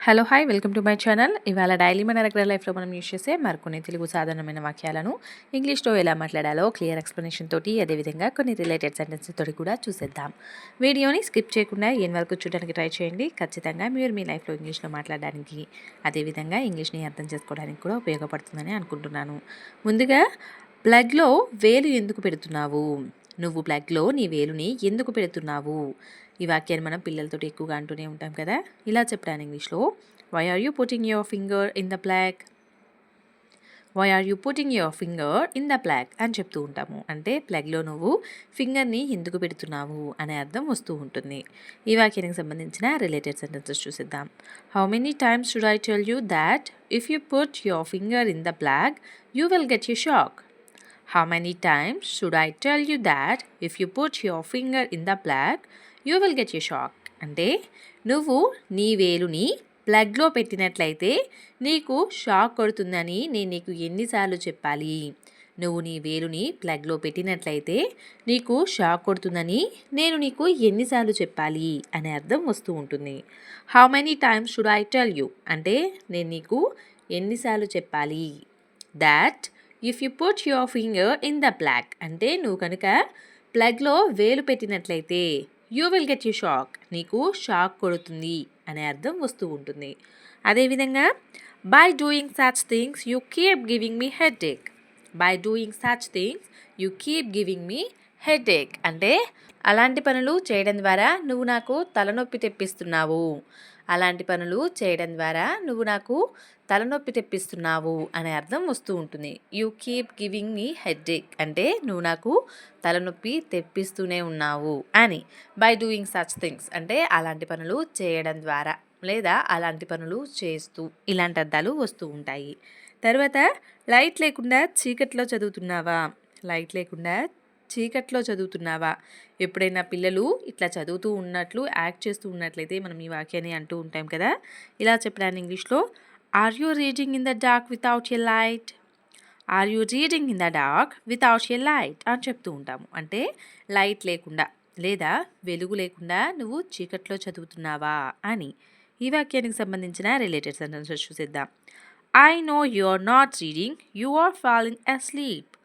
Hello hi welcome to my channel. ఇవాళ daily మన regular లైఫ్లో మనం యూస్ చేసే మరికొన్ని తెలుగు సాధారణమైన వాక్యాలను ఇంగ్లీష్లో ఎలా మాట్లాడాలో క్లియర్ ఎక్స్ప్లెనేషన్ తోటి అదేవిధంగా కొన్ని రిలేటెడ్ సెంటెన్సెస్ తోటి కూడా చూసేద్దాం. వీడియోని స్కిప్ చేయకుండా ఏం వరకు చూడడానికి ట్రై చేయండి. ఖచ్చితంగా మీరు మీ లైఫ్లో ఇంగ్లీష్లో మాట్లాడడానికి అదేవిధంగా ఇంగ్లీష్ని అర్థం చేసుకోవడానికి కూడా ఉపయోగపడుతుందని అనుకుంటున్నాను. ముందుగా ప్లగ్లో వేలు ఎందుకు పెడుతున్నావు? నువ్వు ప్లగ్లో నీ వేలుని ఎందుకు పెడుతున్నావు? ఈ వాక్యాన్ని మనం పిల్లలతో ఎక్కువగా అంటూనే ఉంటాం కదా? ఇలా చెప్తాను ఇంగ్లీష్లో. Why are you putting your finger in the black why are you putting your finger in the black అని చెప్తూ ఉంటాము. అంటే ప్లగ్లో నువ్వు ఫింగర్ని ఎందుకు పెడుతున్నావు అనే అర్థం వస్తూ ఉంటుంది. ఈ వాక్యానికి సంబంధించిన related sentences చూసిద్దాం. How many times should I tell you that if you put your finger in the plug you will get you shock how many times should I tell you that if you put your finger in the plug you will get you shock అంటే నువ్వు నీ వేలుని ప్లగ్లో పెట్టినట్లయితే నీకు shock కొడుతుందని నేను నీకు ఎన్నిసార్లు చెప్పాలి. నువ్వు నీ వేలుని ప్లగ్లో పెట్టినట్లయితే నీకు షాక్ కొడుతుందని నేను నీకు ఎన్నిసార్లు చెప్పాలి అనే అర్థం వస్తూ ఉంటుంది. How many times should I tell you అంటే నేను నీకు ఎన్నిసార్లు చెప్పాలి. That if you put your finger in the plug అంటే నువ్వు కనుక ప్లగ్లో వేలు పెట్టినట్లయితే you will get you shock నీకు షాక్ కొడుతుంది అనే అర్థం వస్తూ ఉంటుంది. అదేవిధంగా by doing such things you keep giving me headache by doing such things you keep giving me headache అంటే అలాంటి పనులు చేయడం ద్వారా నువ్వు నాకు తలనొప్పి తెప్పిస్తున్నావు. అలాంటి పనులు చేయడం ద్వారా నువ్వు నాకు తలనొప్పి తెప్పిస్తున్నావు అనే అర్థం వస్తూ ఉంటుంది. You keep giving me headache అంటే నువ్వు నాకు తలనొప్పి తెప్పిస్తూనే ఉన్నావు అని. బై డూయింగ్ సచ్ థింగ్స్ అంటే అలాంటి పనులు చేయడం ద్వారా లేదా అలాంటి పనులు చేస్తూ ఇలాంటి అర్థాలు వస్తూ ఉంటాయి. తర్వాత లైట్ లేకుండా చీకట్లో చదువుతున్నావా? లైట్ లేకుండా చీకట్లో చదువుతున్నావా? ఎప్పుడైనా పిల్లలు ఇట్లా చదువుతూ ఉన్నట్లు యాక్ట్ చేస్తూ ఉన్నట్లయితే మనం ఈ వాక్యాన్ని అంటూ ఉంటాం కదా? ఇలా చెప్పాను ఇంగ్లీష్లో are you reading in the dark without a light are you reading in the dark without a light అని చెప్తూ ఉంటాము. అంటే లైట్ లేకుండా లేదా వెలుగు లేకుండా నువ్వు చీకట్లో చదువుతున్నావా అని. ఈ వాక్యానికి సంబంధించిన రిలేటెడ్ సెంటెన్సెస్ చూసేద్దాం. I know you are not reading you are falling asleep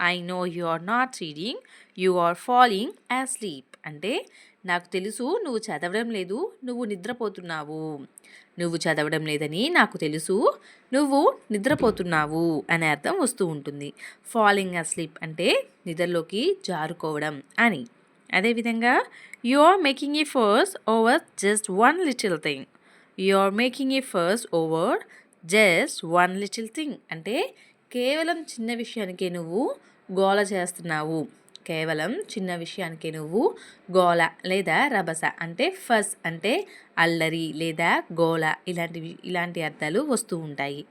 I know you are not reading you are falling sleep అంటే నాకు తెలుసు నువ్వు చదవడం లేదు. నువ్వు నిద్రపోతున్నావు. నువ్వు చదవడం లేదని నాకు తెలుసు. నువ్వు నిద్రపోతున్నావు అనే అర్థం వస్తూ ఉంటుంది. ఫాలింగ్ స్లీప్ అంటే నిద్రలోకి జారుకోవడం అని. అదేవిధంగా you are making a fuss over just one little thing you are making a fuss over just one little thing అంటే కేవలం చిన్న విషయానికే నువ్వు గోల చేస్తున్నావు. కేవలం చిన్న విషయానికి నువ్వు గోల లేదా రభస అంటే ఫస్ అంటే అల్లరి లేదా గోల ఇలాంటివి ఇలాంటి అర్థాలు వస్తూ ఉంటాయి.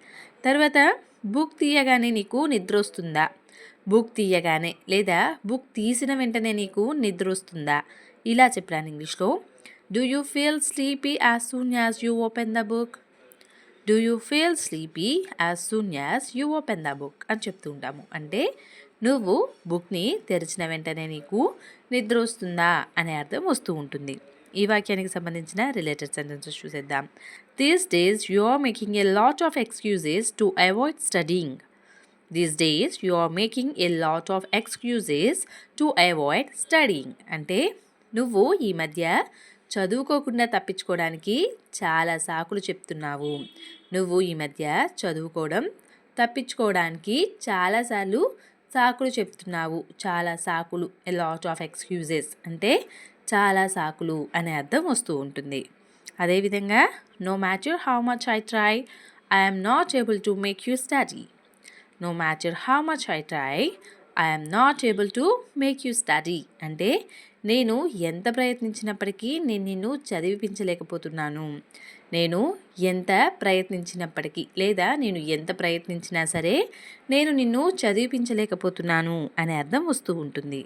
తర్వాత బుక్ తీయగానే నీకు నిద్ర వస్తుందా? బుక్ తీయగానే లేదా బుక్ తీసిన వెంటనే నీకు నిద్ర వస్తుందా? ఇలా చెప్పాను ఇంగ్లీష్లో. Do you feel sleepy as soon as you open the book do you feel sleepy as soon as you open the book అని చెప్తూ ఉంటాము అంటే నువ్వు బుక్ని తెరిచిన వెంటనే నీకు నిద్ర వస్తుందా? అనే అర్థం వస్తూ ఉంటుంది. ఈ వాక్యానికి సంబంధించిన రిలేటెడ్ సెంటెన్సెస్ చూసేద్దాం. These days you are making a lot of excuses to avoid studying these days you are making a lot of excuses to avoid studying అంటే నువ్వు ఈ మధ్య చదువుకోకుండా తప్పించుకోవడానికి చాలా సాకులు చెప్తున్నావు. నువ్వు ఈ మధ్య చదువుకోవడం తప్పించుకోవడానికి చాలాసార్లు సాకులు చెప్తున్నావు. చాలా సాకులు ఎ లాట్ ఆఫ్ ఎక్స్క్యూజెస్ అంటే చాలా సాకులు అనే అర్థం వస్తూ ఉంటుంది. అదేవిధంగా no matter how much I try I'm not able to make you study no matter how much I try I'm not able to make you study అంటే నేను ఎంత ప్రయత్నించినప్పటికీ నేను నిన్ను చదివిపించలేకపోతున్నాను. నేను ఎంత ప్రయత్నించినప్పటికీ లేదా నేను ఎంత ప్రయత్నించినా సరే నేను నిన్ను చదివిపించలేకపోతున్నాను అనే అర్థం వస్తూ ఉంటుంది.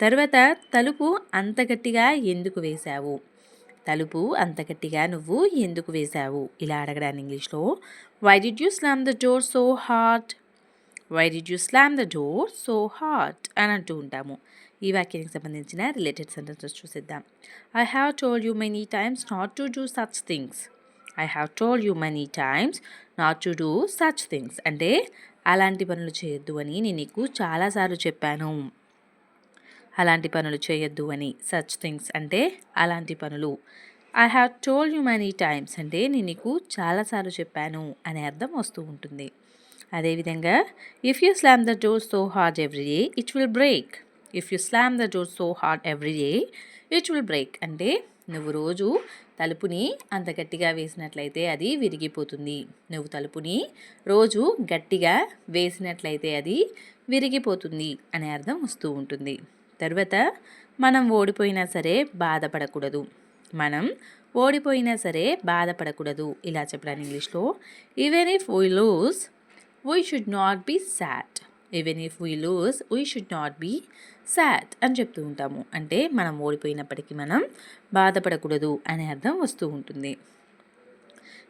తర్వాత తలుపు అంత గట్టిగా ఎందుకు వేశావు? తలుపు అంత గట్టిగా నువ్వు ఎందుకు వేశావు? ఇలా అడగడానికి ఇంగ్లీష్లో. Why did you slam the door so hard why did you slam the door so hard అని అంటూ ఉంటాము. ఈ వాక్యానికి సంబంధించిన related sentences చూసిద్దాం. I have told you many times not to do such things I have told you many times not to do such things అంటే అలాంటి పనులు చేయొద్దు అని నేను నీకు చాలాసార్లు చెప్పాను. అలాంటి పనులు చేయొద్దు అని. సచ్ థింగ్స్ అంటే అలాంటి పనులు. I have told you many times అంటే నేను నీకు చాలాసార్లు చెప్పాను అనే అర్థం వస్తూ ఉంటుంది. అదేవిధంగా if you slam the door so hard every day it will break if you slam the door so hard every day it will break అంటే నువ్వు రోజు తలుపుని అంత గట్టిగా వేసినట్లయితే అది విరిగిపోతుంది. నువ్వు తలుపుని రోజు గట్టిగా వేసినట్లయితే అది విరిగిపోతుంది అనే అర్థం వస్తూ ఉంటుంది. తర్వాత మనం ఓడిపోయినా సరే బాధపడకూడదు. మనం ఓడిపోయినా సరే బాధపడకూడదు. ఇలా చెప్పడానికి ఇంగ్లీష్లో even if we lose we should not be sad even if we lose we should not be sad అని చెప్తూ ఉంటాము. అంటే మనం ఓడిపోయినప్పటికీ మనం బాధపడకూడదు అనే అర్థం వస్తూ ఉంటుంది.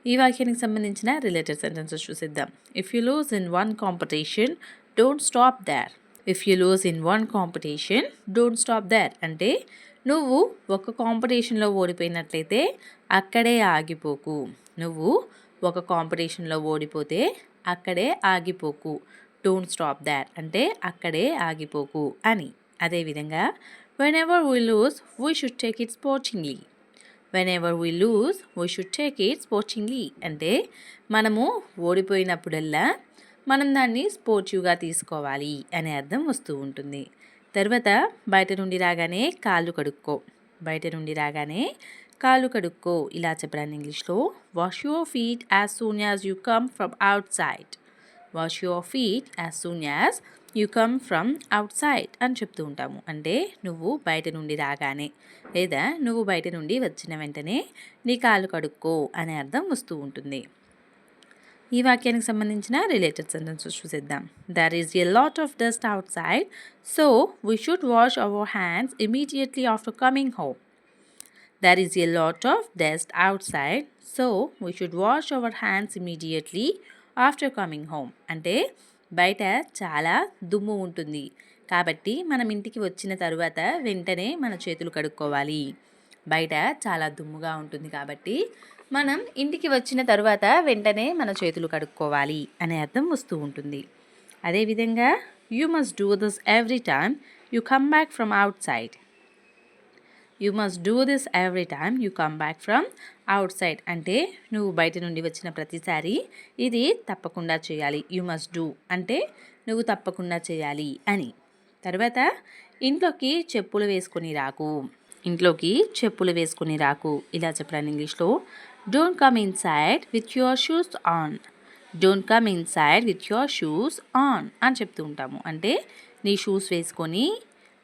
ఈ వాక్యానికి సంబంధించిన related sentences చూసిద్దాం. If you lose in one competition don't stop there if you lose in one competition don't stop there అంటే నువ్వు ఒక కాంపిటీషన్లో ఓడిపోయినట్లయితే అక్కడే ఆగిపోకు. నువ్వు ఒక కాంపిటీషన్లో ఓడిపోతే అక్కడే ఆగిపోకు. డోంట్ స్టాప్ దాట్ అంటే అక్కడే ఆగిపోకు అని. అదేవిధంగా whenever we lose we should take it sportingly whenever we lose we should take it sportingly అంటే మనము ఓడిపోయినప్పుడల్లా మనం దాన్ని స్పోర్టివ్గా తీసుకోవాలి అనే అర్థం వస్తూ ఉంటుంది. తర్వాత బయట నుండి రాగానే కాళ్ళు కడుక్కో. బయట నుండి రాగానే కాళ్ళు కడుక్కో. ఇలా చెప్పడానికి ఇంగ్లీష్లో wash your feet as soon as you come from outside wash your feet as soon as you come from outside అని చెప్తూ ఉంటాము. అంటే నువ్వు బయట నుండి రాగానే లేదా నువ్వు బయట నుండి వచ్చిన వెంటనే నీ కాలు కడుక్కో అనే అర్థం వస్తూ ఉంటుంది. ఈ వాక్యానికి సంబంధించిన రిలేటెడ్ సెంటెన్సెస్ చూసేద్దాం. There is a lot of dust outside so we should wash our hands immediately after coming home there is a lot of dust outside so we should wash our hands immediately after coming home. అంటే బయట చాలా దుమ్ము ఉంటుంది. కాబట్టి మనం ఇంటికి వచ్చిన తరువాత వెంటనే మన చేతులు కడుక్కోవాలి. బయట చాలా దుమ్ముగా ఉంటుంది కాబట్టి మనం ఇంటికి వచ్చిన తరువాత వెంటనే మన చేతులు కడుక్కోవాలి అనే అర్థం వస్తూ ఉంటుంది. అదేవిధంగా you must do this every time you come back from outside you must do this every time you come back from outside అంటే నువ్వు బయట నుండి వచ్చిన ప్రతిసారి ఇది తప్పకుండా చేయాలి. యూ మస్ట్ డూ అంటే నువ్వు తప్పకుండా చేయాలి అని. తర్వాత ఇంట్లోకి చెప్పులు వేసుకొని రాకు. ఇంట్లోకి చెప్పులు వేసుకొని రాకు. ఇలా చెప్పడానికి ఇంగ్లీష్లో don't come inside with your shoes on don't come inside with your shoes on అని చెప్తూ ఉంటాము. అంటే నీ షూస్ వేసుకొని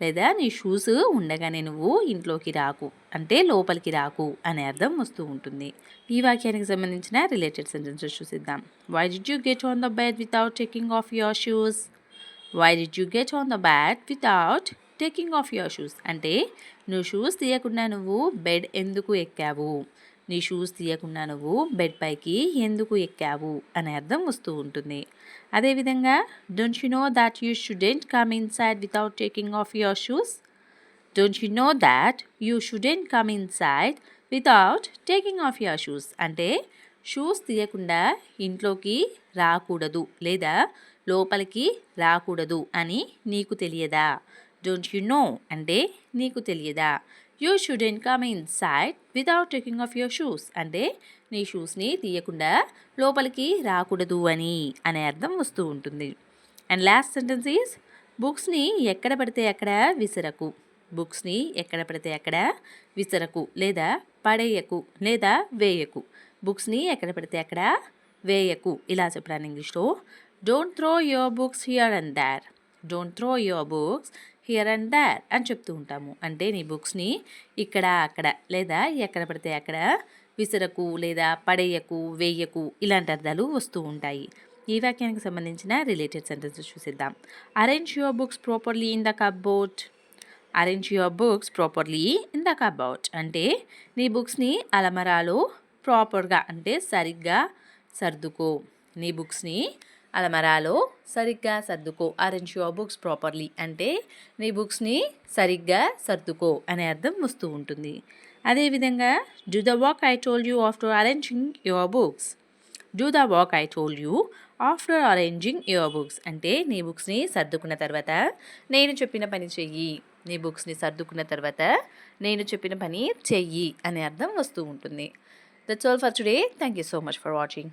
లేదా నీ షూస్ ఉండగానే నువ్వు ఇంట్లోకి రాకు అంటే లోపలికి రాకు అనే అర్థం వస్తూ ఉంటుంది. ఈ వాక్యానికి సంబంధించిన related sentences చూసిద్దాం. Why did you get on the bed without taking off your shoes why did you get on the bed without taking off your shoes అంటే నువ్వు షూస్ తీయకుండా నువ్వు బెడ్ ఎందుకు ఎక్కావు? నీ షూస్ తీయకుండా నువ్వు బెడ్ పైకి ఎందుకు ఎక్కావు అనే అర్థం వస్తూ ఉంటుంది. అదేవిధంగా don't you know that you shouldn't come inside without taking off your shoes don't you know that you shouldn't come inside without taking off your shoes అంటే షూస్ తీయకుండా ఇంట్లోకి రాకూడదు లేదా లోపలికి రాకూడదు అని నీకు తెలియదా? డోంట్ యు నో అంటే నీకు తెలియదా? You shouldn't come inside without taking off your shoes అంటే నీ షూస్ని తీయకుండా లోపలికి రాకూడదు అని అనే అర్థం వస్తూ ఉంటుంది. అండ్ లాస్ట్ సెంటెన్స్ ఈజ్ బుక్స్ని ఎక్కడ పడితే అక్కడ విసరకు. బుక్స్ని ఎక్కడ పడితే అక్కడ విసరకు లేదా పడేయకు లేదా వేయకు. బుక్స్ని ఎక్కడ పడితే అక్కడ వేయకు. ఇలా చెప్పడానికి ఇంగ్లీష్లో don't throw your books here and there don't throw your books here and there అని చెప్తూ ఉంటాము. అంటే నీ బుక్స్ని ఇక్కడ అక్కడ లేదా ఎక్కడ పడితే అక్కడ విసరకు లేదా పడేయకు వేయకు ఇలాంటి అర్థాలు వస్తూ ఉంటాయి. ఈ వాక్యానికి సంబంధించిన related sentences చూసిద్దాం. Arrange your books properly in the cupboard arrange your books properly in the cupboard అంటే నీ బుక్స్ని అలమరాలో ప్రాపర్గా అంటే సరిగ్గా సర్దుకో. నీ బుక్స్ని అలమరాలో సరిగ్గా సర్దుకో. అరేంజ్ యువర్ బుక్స్ ప్రాపర్లీ అంటే నీ బుక్స్ని సరిగ్గా సర్దుకో అనే అర్థం వస్తూ ఉంటుంది. అదేవిధంగా do the work I told you after arranging your books do the work I told you after arranging your books అంటే నీ బుక్స్ని సర్దుకున్న తర్వాత నేను చెప్పిన పని చెయ్యి. నీ బుక్స్ని సర్దుకున్న తర్వాత నేను చెప్పిన పని చెయ్యి అనే అర్థం వస్తూ ఉంటుంది. That's all for today thank you so much for watching